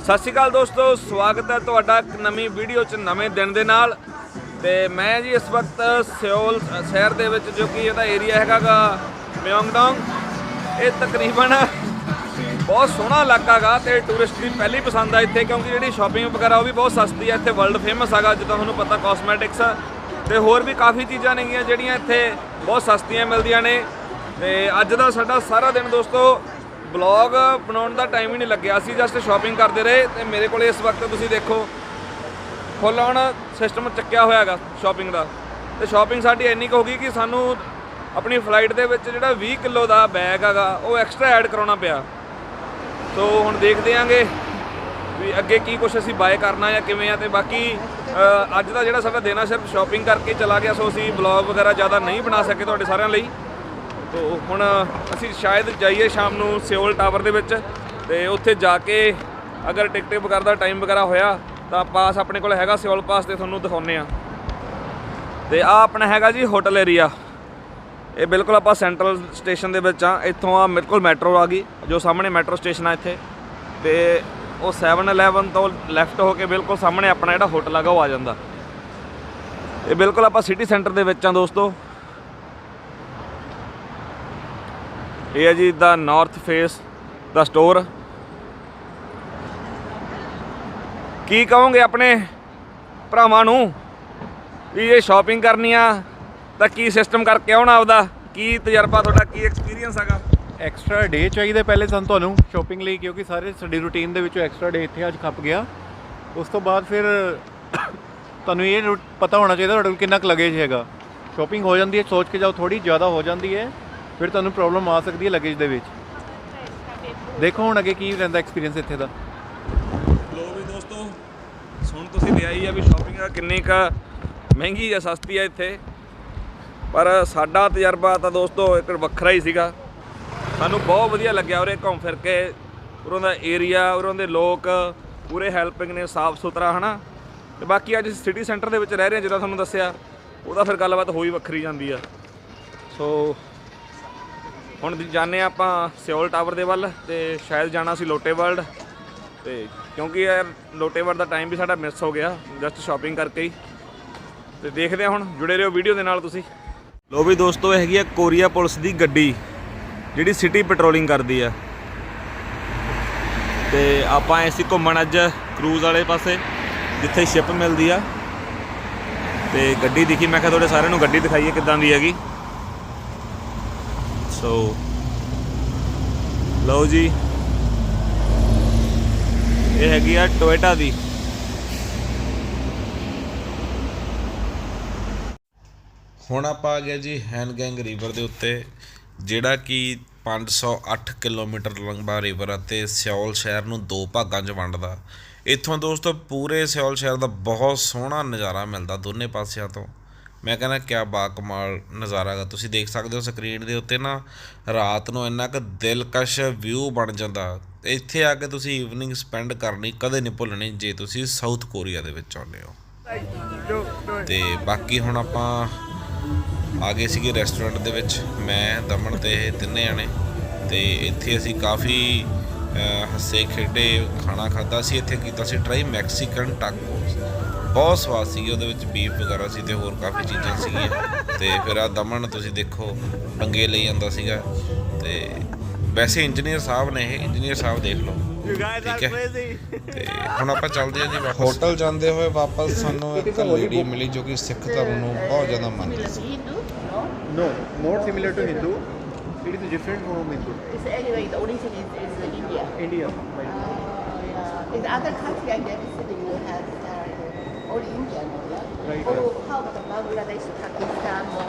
ਸਤਿ ਸ਼੍ਰੀ ਅਕਾਲ ਦੋਸਤੋ, ਸਵਾਗਤ ਹੈ ਤੁਹਾਡਾ ਇੱਕ ਨਵੀਂ ਵੀਡੀਓ 'ਚ ਨਵੇਂ ਦਿਨ ਦੇ ਨਾਲ। ਤੇ ਮੈਂ ਜੀ ਇਸ ਵਕਤ ਸਿਓਲ ਸ਼ਹਿਰ ਦੇ ਵਿੱਚ ਜੋ ਕਿ ਇਹਦਾ ਏਰੀਆ ਹੈਗਾਗਾ ਮਿਓਂਗਡੋਂਗ। ਇਹ ਤਕਰੀਬਨ ਬਹੁਤ ਸੋਹਣਾ ਇਲਾਕਾ ਗਾ ਤੇ ਟੂਰਿਸਟ ਦੀ ਪਹਿਲੀ ਪਸੰਦ ਆ ਇੱਥੇ, ਕਿਉਂਕਿ ਜਿਹੜੀ ਸ਼ਾਪਿੰਗ ਵਗੈਰਾ ਉਹ ਵੀ ਬਹੁਤ ਸਸਤੀ ਆ। ਇੱਥੇ ਵਰਲਡ ਫੇਮਸ ਹੈਗਾ, ਜਿੱਦਾਂ ਤੁਹਾਨੂੰ ਪਤਾ ਕਾਸਮੈਟਿਕਸ ਤੇ ਹੋਰ ਵੀ ਕਾਫੀ ਚੀਜ਼ਾਂ ਨੇਗੀਆਂ ਜਿਹੜੀਆਂ ਇੱਥੇ ਬਹੁਤ ਸਸਤੀਆਂ ਮਿਲਦੀਆਂ ਨੇ। ਤੇ ਅੱਜ ਦਾ ਸਾਡਾ ਸਾਰਾ ਦਿਨ ਦੋਸਤੋ ਬਲੌਗ ਬਣਾਉਣ ਦਾ ਟਾਈਮ ਹੀ ਨਹੀਂ ਲੱਗਿਆ। ਅਸੀਂ ਜਸਟ ਸ਼ਾਪਿੰਗ ਕਰਦੇ ਰਹੇ ਤੇ ਮੇਰੇ ਕੋਲ ਇਸ ਵਕਤ ਤੁਸੀਂ ਦੇਖੋ ਫੁੱਲ ਔਨ ਸਿਸਟਮ ਚੱਕਿਆ ਹੋਇਆ ਹੈਗਾ ਸ਼ਾਪਿੰਗ ਦਾ। ਤੇ ਸ਼ਾਪਿੰਗ ਸਾਡੀ ਇੰਨੀ ਕੁ ਹੋ ਗਈ ਕਿ ਸਾਨੂੰ ਆਪਣੀ ਫਲਾਈਟ ਦੇ ਵਿੱਚ ਜਿਹੜਾ 20 ਕਿਲੋ ਦਾ ਬੈਗ ਹੈਗਾ, ਉਹ ਐਕਸਟਰਾ ਐਡ ਕਰਾਉਣਾ ਪਿਆ। ਸੋ ਹੁਣ ਦੇਖਦੇ ਆਂਗੇ ਵੀ ਅੱਗੇ ਕੀ ਕੁਝ ਅਸੀਂ ਬਾਏ ਕਰਨਾ ਜਾਂ ਕਿਵੇਂ ਆ ਤੇ ਬਾਕੀ ਅੱਜ ਦਾ ਜਿਹੜਾ ਸਾਡਾ ਦਿਨ ਆ ਸਿਰਫ ਸ਼ਾਪਿੰਗ ਕਰਕੇ ਚਲਾ ਗਿਆ, ਸੋ ਅਸੀਂ ਬਲੌਗ ਵਗੈਰਾ ਜ਼ਿਆਦਾ ਨਹੀਂ ਬਣਾ ਸਕੇ ਤੁਹਾਡੇ ਸਾਰਿਆਂ ਲਈ। ਤੋ ਹੁਣ ਅਸੀਂ ਸ਼ਾਇਦ ਜਾਈਏ ਸ਼ਾਮ ਨੂੰ ਸਿਓਲ ਟਾਵਰ ਦੇ ਵਿੱਚ ਤੇ ਉੱਥੇ ਜਾ ਕੇ ਅਗਰ ਟਿਕਟ ਵਗੈਰਾ ਦਾ ਟਾਈਮ ਵਗੈਰਾ ਹੋਇਆ ਤਾਂ ਪਾਸ ਆਪਣੇ ਕੋਲ ਹੈਗਾ ਸਿਓਲ ਪਾਸ ਤੇ ਤੁਹਾਨੂੰ ਦਿਖਾਉਨੇ ਆ ਤੇ ਆ ਆਪਣਾ ਹੈਗਾ ਜੀ ਹੋਟਲ ਏਰੀਆ। ਇਹ ਬਿਲਕੁਲ ਆਪਾਂ ਸੈਂਟਰਲ ਸਟੇਸ਼ਨ ਦੇ ਵਿੱਚ ਆ। ਇੱਥੋਂ ਆ ਮੇਰੇ ਕੋਲ ਮੈਟਰੋ ਆ ਗਈ, ਜੋ ਸਾਹਮਣੇ ਮੈਟਰੋ ਸਟੇਸ਼ਨ ਆ ਇੱਥੇ। ਤੇ ਉਹ 7-11 ਤੋਂ ਲੈਫਟ ਹੋ ਕੇ ਬਿਲਕੁਲ ਸਾਹਮਣੇ ਆਪਣਾ ਜਿਹੜਾ ਹੋਟਲ ਹੈਗਾ ਉਹ ਆ ਜਾਂਦਾ। ਇਹ ਬਿਲਕੁਲ ਆਪਾਂ ਸਿਟੀ ਸੈਂਟਰ ਦੇ ਵਿੱਚ ਆ ਦੋਸਤੋ। ਇਹ ਹੈ ਜੀ ਦਾ ਨਾਰਥ ਫੇਸ ਦਾ ਸਟੋਰ ਕੀ ਕਹੋਗੇ ਆਪਣੇ ਭਰਾਵਾਂ ਨੂੰ ਵੀ ਇਹ ਸ਼ਾਪਿੰਗ ਕਰਨੀ ਆ, ਤਾਂ ਕੀ ਸਿਸਟਮ ਕਰਕੇ ਆਉਣਾ ਆਪਦਾ? ਕੀ ਤਜਰਬਾ ਤੁਹਾਡਾ, ਕੀ ਐਕਸਪੀਰੀਅੰਸ ਹੈਗਾ? ਐਕਸਟਰਾ ਡੇ ਚਾਹੀਦਾ ਪਹਿਲੇ ਸਾਨੂੰ ਤੁਹਾਨੂੰ ਸ਼ਾਪਿੰਗ ਲਈ, ਕਿਉਂਕਿ ਸਾਰੇ ਸਾਡੀ ਰੂਟੀਨ ਦੇ ਵਿੱਚੋਂ ਐਕਸਟਰਾ ਡੇ ਇੱਥੇ ਅੱਜ ਖੱਪ ਗਿਆ। ਉਸ ਤੋਂ ਬਾਅਦ ਫਿਰ ਤੁਹਾਨੂੰ ਇਹ ਪਤਾ ਹੋਣਾ ਚਾਹੀਦਾ ਤੁਹਾਡੇ ਕੋਲ ਕਿੰਨਾ ਕੁ ਲਗੇਜ ਹੈਗਾ। ਸ਼ਾਪਿੰਗ ਹੋ ਜਾਂਦੀ ਹੈ, ਸੋਚ ਕੇ ਜਾਓ ਥੋੜੀ ਜ਼ਿਆਦਾ ਹੋ ਜਾਂਦੀ ਹੈ। ਫਿਰ ਤੁਹਾਨੂੰ ਪ੍ਰੋਬਲਮ ਆ ਸਕਦੀ ਹੈ ਲਗੇਜ ਦੇ ਵਿੱਚ। ਦੇਖੋ ਹੁਣ ਅੱਗੇ ਕੀ ਰਹਿੰਦਾ ਐਕਸਪੀਰੀਅੰਸ ਇੱਥੇ ਦਾ। ਲੋ ਵੀ ਦੋਸਤੋ ਸੁਣ ਤੁਸੀਂ ਲਿਆ ਹੀ ਆ ਵੀ ਸ਼ਾਪਿੰਗ ਕਿੰਨੀ ਕ ਮਹਿੰਗੀ ਜਾਂ ਸਸਤੀ ਆ ਇੱਥੇ। ਪਰ ਸਾਡਾ ਤਜਰਬਾ ਤਾਂ ਦੋਸਤੋ ਇੱਕ ਵੱਖਰਾ ਹੀ ਸੀਗਾ। ਸਾਨੂੰ ਬਹੁਤ ਵਧੀਆ ਲੱਗਿਆ ਉਰੇ ਘੁੰਮ ਫਿਰ ਕੇ। ਉਰੋਂ ਦਾ ਏਰੀਆ ਉਰੋਂ ਦੇ ਲੋਕ, ਪੂਰੇ ਹੈਲਪਿੰਗ ਨੇ, ਸਾਫ਼ ਸੁਥਰਾ, ਹਨਾ। ਤੇ ਬਾਕੀ ਅੱਜ ਸਿਟੀ ਸੈਂਟਰ ਦੇ ਵਿੱਚ ਰਹਿ ਰਹੇ ਹਾਂ ਜਿੱਦਾਂ ਤੁਹਾਨੂੰ ਦੱਸਿਆ, ਉਹਦਾ ਫਿਰ ਗੱਲਬਾਤ ਹੋਈ ਵੱਖਰੀ ਜਾਂਦੀ ਆ। ਸੋ ਹੁਣ ਦੀ ਜਾਣੇ ਆਪਾਂ ਸਿਓਲ ਟਾਵਰ ਦੇ ਵੱਲ ਤੇ ਸ਼ਾਇਦ ਜਾਣਾ ਸੀ ਲੋਟੇ ਵਰਲਡ। ਤੇ ਕਿਉਂਕਿ ਯਾਰ ਲੋਟੇ ਵਰਲਡ ਦਾ ਟਾਈਮ ਵੀ ਸਾਡਾ ਮਿਸ ਹੋ ਗਿਆ ਜਸਟ ਸ਼ਾਪਿੰਗ ਕਰਕੇ ਹੀ। ਤੇ ਦੇਖਦੇ ਹਾਂ ਹੁਣ, ਜੁੜੇ ਰਹੋ ਵੀਡੀਓ ਦੇ ਨਾਲ ਤੁਸੀਂ। ਲੋ ਵੀ ਦੋਸਤੋ, ਇਹ ਹੈਗੀ ਆ ਕੋਰੀਆ ਪੁਲਿਸ ਦੀ ਗੱਡੀ, ਜਿਹੜੀ ਸਿਟੀ ਪੈਟਰੋਲਿੰਗ ਕਰਦੀ ਆ। ਤੇ ਆਪਾਂ ਆਏ ਸੀ ਘੁੰਮਣ ਅੱਜ ਕਰੂਜ਼ ਵਾਲੇ ਪਾਸੇ, ਜਿੱਥੇ ਸ਼ਿਪ ਮਿਲਦੀ ਆ। ਤੇ ਗੱਡੀ ਦਿਖੀ, ਮੈਂ ਕਿਹਾ ਤੁਹਾਡੇ ਸਾਰਿਆਂ ਨੂੰ ਗੱਡੀ ਦਿਖਾਈਏ ਕਿੱਦਾਂ ਦੀ ਹੈਗੀ। ਸੋ ਲਓ ਜੀ। ਇਹ ਹੈਗੀ ਆ ਟੋਇਟਾ ਦੀ। ਹੁਣ ਆਪਾਂ ਆ ਗਏ ਜੀ ਹੈਨਗੈਂਗ ਰਿਵਰ ਦੇ ਉੱਤੇ, ਜਿਹੜਾ ਕਿ 508 ਕਿਲੋਮੀਟਰ ਲੰਬਾ ਰਿਵਰ ਅਤੇ ਸਿਓਲ ਸ਼ਹਿਰ ਨੂੰ ਦੋ ਭਾਗਾਂ 'ਚ ਵੰਡਦਾ। ਇੱਥੋਂ ਦੋਸਤੋ, ਪੂਰੇ ਸਿਓਲ ਸ਼ਹਿਰ ਦਾ ਬਹੁਤ ਸੋਹਣਾ ਨਜ਼ਾਰਾ ਮਿਲਦਾ ਦੋਨੇ ਪਾਸਿਆਂ ਤੋਂ। ਮੈਂ ਕਹਿੰਦਾ ਕਿਆ ਬਾਕਮਾਲ ਨਜ਼ਾਰਾ ਗਾ ਤੁਸੀਂ ਦੇਖ ਸਕਦੇ ਹੋ ਸਕਰੀਨ ਦੇ ਉੱਤੇ ਨਾ ਰਾਤ ਨੂੰ ਇੰਨਾ ਕੁ ਦਿਲਕਸ਼ ਵਿਊ ਬਣ ਜਾਂਦਾ। ਇੱਥੇ ਆ ਕੇ ਤੁਸੀਂ ਈਵਨਿੰਗ ਸਪੈਂਡ ਕਰਨੀ ਕਦੇ ਨਹੀਂ ਭੁੱਲਣੀ ਜੇ ਤੁਸੀਂ ਸਾਊਥ ਕੋਰੀਆ ਦੇ ਵਿੱਚ ਆਉਂਦੇ ਹੋ। ਤੇ ਬਾਕੀ ਹੁਣ ਆਪਾਂ ਆ ਗਏ ਸੀਗੇ ਰੈਸਟੋਰੈਂਟ ਦੇ ਵਿੱਚ। ਮੈਂ, ਦਮਨ ਤੇ ਇਹ ਤਿੰਨੇ ਜਣੇ। ਤੇ ਇੱਥੇ ਅਸੀਂ ਕਾਫੀ ਹੱਸੇ ਖੇਡੇ, ਖਾਣਾ ਖਾਦਾ ਸੀ ਇੱਥੇ ਕੀਤਾ ਸੀ ਟਰਾਈ ਮੈਕਸੀਕਨ ਟਾਕੋਸ ਬਹੁਤ ਸਵਾਦ ਸੀ ਉਹਦੇ ਵਿੱਚ ਬੀਫ ਵਗੈਰਾ ਸੀ ਤੇ ਹੋਰ ਕਾਫੀ ਚੀਜ਼ਾਂ ਸੀਗੀਆਂ ਤੇ ਫਿਰ ਆ ਦਮਨ ਤੁਸੀਂ ਦੇਖੋ ਪੰਗੇ ਲਈ ਜਾਂਦਾ ਸੀਗਾ ਤੇ ਵੈਸੇ ਇੰਜੀਨੀਅਰ ਸਾਹਿਬ ਨੇ ਇਹ ਇੰਜੀਨੀਅਰ ਸਾਹਿਬ ਦੇਖ ਲਓ ਠੀਕ ਹੈ ਤੇ ਹੁਣ ਆਪਾਂ ਚੱਲਦੇ ਹਾਂ ਜੀ ਵਾਪਸ ਹੋਟਲ ਜਾਂਦੇ ਹੋਏ ਵਾਪਸ ਸਾਨੂੰ ਇੱਕ ਲੇਡੀ ਮਿਲੀ ਜੋ ਕਿ ਸਿੱਖ ਧਰਮ ਨੂੰ ਬਹੁਤ ਜ਼ਿਆਦਾ ਮੰਨਦੀ ਸੀ No, more similar to Hindu. It is different from Hindu. It's anyway, the thing is, is India. India. Uh, yeah. In other country, I you have 我哋已经订啦我哋会考虑到佢哋系一齐拍片间咯